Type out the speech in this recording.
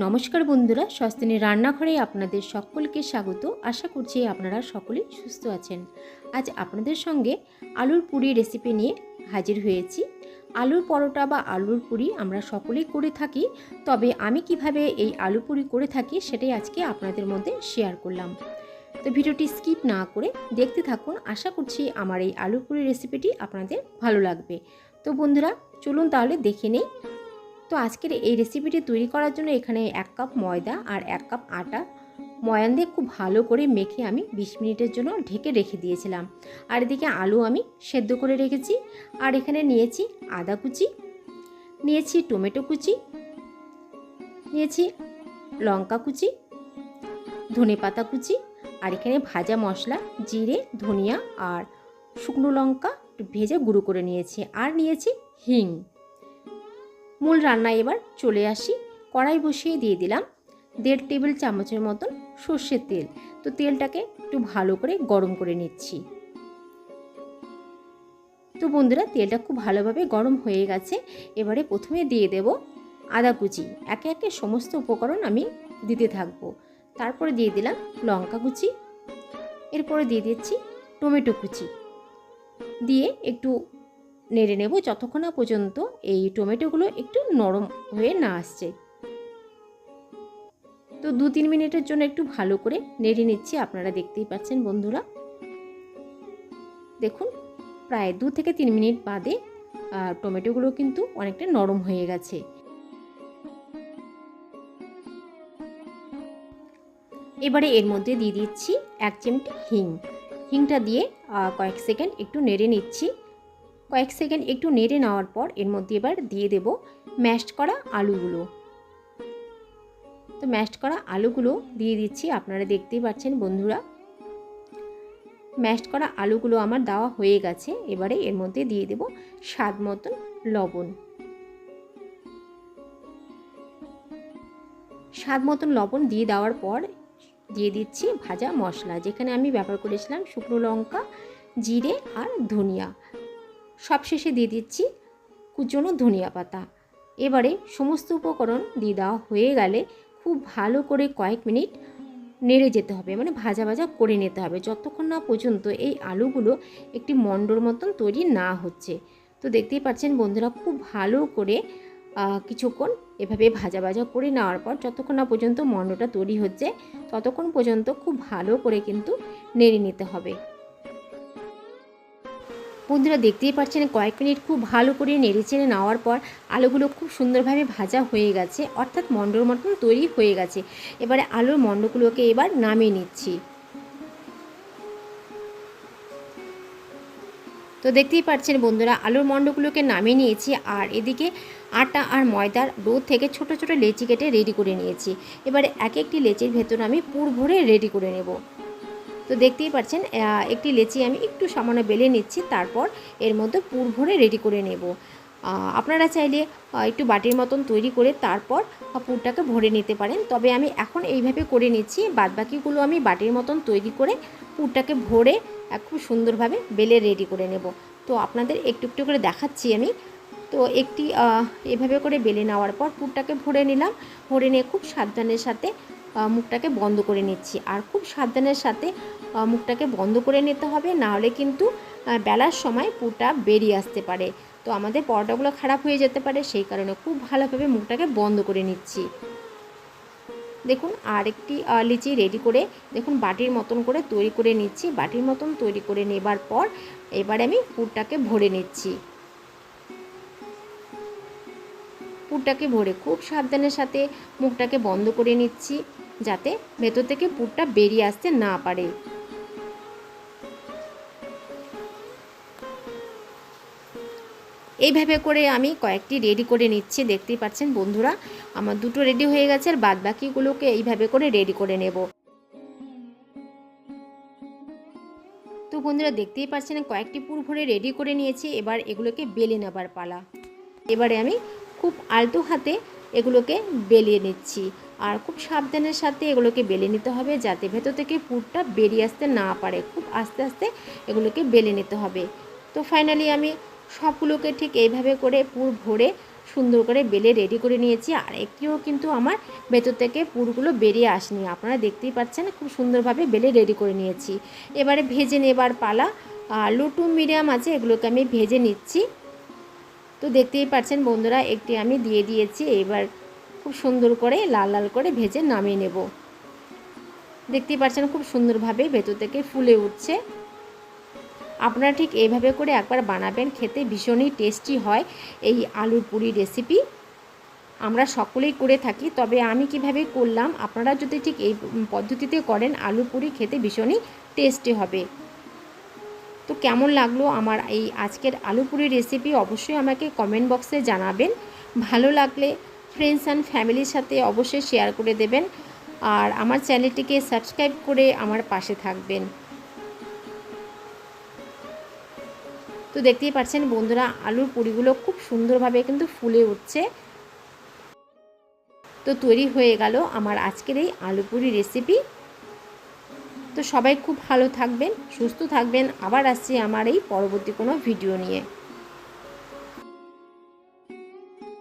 নমস্কার বন্ধুরা, সস্তিনী রান্নাঘরে আপনাদের সকলকে স্বাগত। আশা করছি আপনারা সকলেই সুস্থ আছেন। আজ আপনাদের সঙ্গে আলুর পুরি রেসিপি নিয়ে হাজির হয়েছি। আলুর পরোটা বা আলুর পুরি আমরা সকলেই করে থাকি, তবে আমি কীভাবে এই আলু পুরি করে থাকি সেটাই আজকে আপনাদের মধ্যে শেয়ার করলাম। তো ভিডিওটি স্কিপ না করে দেখতে থাকুন, আশা করছি আমার এই আলু পুরি রেসিপিটি আপনাদের ভালো লাগবে। তো বন্ধুরা, চলুন তাহলে দেখে নেই তো আজকের এই রেসিপিটি তৈরি করার জন্য এখানে এক কাপ ময়দা আর এক কাপ আটা। ময়ান দিয়ে খুব ভালো করে মেখে আমি বিশ মিনিটের জন্য ঢেকে রেখে দিয়েছিলাম। আর এদিকে আলু আমি সেদ্ধ করে রেখেছি। আর এখানে নিয়েছি আদা কুচি, নিয়েছি টমেটো কুচি, নিয়েছি লঙ্কা কুচি, ধনে পাতা কুচি আর এখানে ভাজা মশলা, জিরে, ধনিয়া আর শুকনো লঙ্কা ভেজে গুঁড়ো করে নিয়েছি। আর নিয়েছি হিং। মূল রান্নায় এবার চলে আসি। কড়াই বসিয়ে দিয়ে দিলাম দেড় টেবিল চামচের মতন সর্ষের তেল। তো তেলটাকে একটু ভালো করে গরম করে নিচ্ছি। তো বন্ধুরা, তেলটা খুব ভালোভাবে গরম হয়ে গেছে। এবারে প্রথমে দিয়ে দেব আদা কুচি। একে একে সমস্ত উপকরণ আমি দিতে থাকব। তারপরে দিয়ে দিলাম লঙ্কা কুচি। এরপরে দিয়ে দিচ্ছি টমেটো কুচি। দিয়ে একটু নেড়ে নেব যতক্ষণ না পর্যন্ত এই টমেটোগুলো একটু নরম হয়ে না আসছে। তো দু তিন মিনিটের জন্য একটু ভালো করে নেড়ে নিচ্ছি, আপনারা দেখতেই পাচ্ছেন বন্ধুরা। দেখুন, প্রায় দু থেকে তিন মিনিট বাদে টমেটোগুলো কিন্তু অনেকটা নরম হয়ে গেছে। এবারে এর মধ্যে দিয়ে দিচ্ছি এক চিমটি হিং। হিংটা দিয়ে কয়েক সেকেন্ড একটু নেড়ে নিচ্ছি। কয়েক সেকেন্ড একটু নেড়ে নেওয়ার পর এর মধ্যে এবার দিয়ে দেব ম্যাশড করা আলুগুলো। তো ম্যাশড করা আলুগুলো দিয়ে দিচ্ছি, আপনারা দেখতেই পাচ্ছেন বন্ধুরা। ম্যাশড করা আলুগুলো আমার দেওয়া হয়ে গেছে, এবারে এর মধ্যে দিয়ে দেব স্বাদ মতন লবণ। স্বাদ মতন লবণ দিয়ে দেওয়ার পর দিয়ে দিচ্ছি ভাজা মশলা, যেখানে আমি ব্যবহার করেছিলাম শুকনো লঙ্কা, জিরে আর ধনিয়া। সবশেষে দিয়ে দিচ্ছি কুচনো ধনিয়া পাতা। এবারে সমস্ত উপকরণ দিয়ে দেওয়া হয়ে গেলে খুব ভালো করে কয়েক মিনিট নেড়ে যেতে হবে মানে ভাজা ভাজা করে নিতে হবে। যতক্ষণ না পর্যন্ত এই আলুগুলো একটি মণ্ডর মতন তৈরি না হচ্ছে। তো দেখতেই পাচ্ছেন বন্ধুরা, খুব ভালো করে কিছুক্ষণ এভাবে ভাজা ভাজা করে নেওয়ার পর যতক্ষণ না পর্যন্ত মণ্ডটা তৈরি হচ্ছে, ততক্ষণ পর্যন্ত খুব ভালো করে কিন্তু নেড়ে নিতে হবে। বন্ধুরা দেখতেই পাচ্ছেন, কয়েক মিনিট খুব ভালো করে নেড়ে চেড়ে নেওয়ার পর আলুগুলো খুব সুন্দরভাবে ভাজা হয়ে গেছে, অর্থাৎ মণ্ডর মতন তৈরি হয়ে গেছে। এবারে আলুর মণ্ডগুলোকে এবার নামিয়ে নিচ্ছি। তো দেখতেই পাচ্ছেন বন্ধুরা, আলুর মণ্ডগুলোকে নামিয়ে নিয়েছি আর এদিকে আটা আর ময়দার ডো থেকে ছোট ছোট লেচি কেটে রেডি করে নিয়েছি। এবারে এক একটি লেচির ভেতর আমি পুর ভরে রেডি করে নেব। তো দেখতেই পাচ্ছেন একটি লেচি আমি একটু সামান্য বেলে নিচ্ছি, তারপর এর মধ্যে পুর ভরে রেডি করে নেব। আপনারা চাইলে একটু বাটির মতন তৈরি করে তারপর পুরটাকে ভরে নিতে পারেন। তবে আমি এখন এইভাবে করে নিচ্ছি, বাদবাকিগুলো আমি বাটির মতন তৈরি করে পুরটাকে ভরে খুব সুন্দরভাবে বেলে রেডি করে নেব। তো আপনাদের একটু একটু করে দেখাচ্ছি আমি। তো একটি এভাবে করে বেলে নেওয়ার পর পুরটাকে ভরে নিলাম। ভরে নিয়ে খুব সাবধানের সাথে মুখটাকে বন্ধ করে নিচ্ছি। আর খুব সাবধানের সাথে মুখটাকে বন্ধ করে নিতে হবে, নাহলে কিন্তু বেলার সময় পুরটা বেরিয়ে আসতে পারে। তো আমাদের পরোটাগুলো খারাপ হয়ে যেতে পারে, সেই কারণে খুব ভালোভাবে মুখটাকে বন্ধ করে নিচ্ছি। দেখুন আর একটি লিচি রেডি করে, দেখুন, বাটির মতন করে তৈরি করে নিচ্ছি। বাটির মতন তৈরি করে নেবার পর, এবারে আমি পুরটাকে ভরে নিচ্ছি। পুরটাকে ভরে খুব সাবধানের সাথে মুখটাকে বন্ধ করে নিচ্ছি। যাতে ভেতর থেকে পুরটা বেরিয়ে আসতে না পারে। এইভাবে করে আমি কয়েকটি রেডি করে নিচ্ছি, দেখতেই পাচ্ছেন বন্ধুরা, আমার দুটো রেডি হয়ে গেছে, আর বাদ বাকিগুলোকে এইভাবে করে রেডি করে নেব। তো বন্ধুরা, দেখতেই পাচ্ছেন কয়েকটি পুর ভরে রেডি করে নিয়েছি, এবার এগুলোকে বেলে নেবার পালা। এবারে আমি খুব আলতো হাতে এগুলোকে বেলিয়ে নিচ্ছি। আর খুব সাবধানের সাথে এগুলোকে বেলে নিতে হবে যাতে ভেতর থেকে পুরটা বেরিয়ে আসতে না পারে। খুব আস্তে আস্তে এগুলোকে বেলে নিতে হবে। তো ফাইনালি আমি সবগুলোকে ঠিক এইভাবে করে পুর ভরে সুন্দর করে বেলে রেডি করে নিয়েছি। আর একটিও কিন্তু আমার ভেতর থেকে পুরগুলো বেরিয়ে আসেনি। আপনারা দেখতেই পাচ্ছেন খুব সুন্দরভাবে বেলে রেডি করে নিয়েছি। এবারে ভেজে নেবার পালা। লো টু মিডিয়াম আছে, এগুলোকে আমি ভেজে নিচ্ছি। তো দেখতেই পাচ্ছেন বন্ধুরা, একটি আমি দিয়ে দিয়েছি। এবার খুব সুন্দর করে লাল লাল করে ভেজে নামিয়ে নেব। দেখতেই পাচ্ছেন খুব সুন্দরভাবে ভেতর থেকে ফুলে উঠছে। আপনারা ঠিক এইভাবে করে একবার বানাবেন, খেতে ভীষণই টেস্টি হয় এই আলুর পুরি রেসিপি আমরা সকলেই করে থাকি, তবে আমি কীভাবে করলাম, আপনারা যদি ঠিক এই পদ্ধতিতে করেন আলু পুরি খেতে ভীষণই টেস্টি হবে। তো কেমন লাগল আমার এই আজকের আলু পুরি রেসিপি অবশ্যই আমাকে কমেন্ট বক্সে জানাবেন। ভালো লাগলে ফ্রেন্ডস অ্যান্ড ফ্যামিলির সাথে অবশ্যই শেয়ার করে দেবেন। আর আমার চ্যানেলটিকে সাবস্ক্রাইব করে আমার পাশে থাকবেন। তো দেখতেই পাচ্ছেন বন্ধুরা, আলুর পুরিগুলো খুব সুন্দরভাবে কিন্তু ফুলে উঠছে। তো তৈরি হয়ে গেল আমার আজকের এই আলু পুরি রেসিপি তো সবাই খুব ভালো থাকবেন, সুস্থ থাকবেন। আবার আসছি আমার এই পরবর্তী কোনো ভিডিও নিয়ে।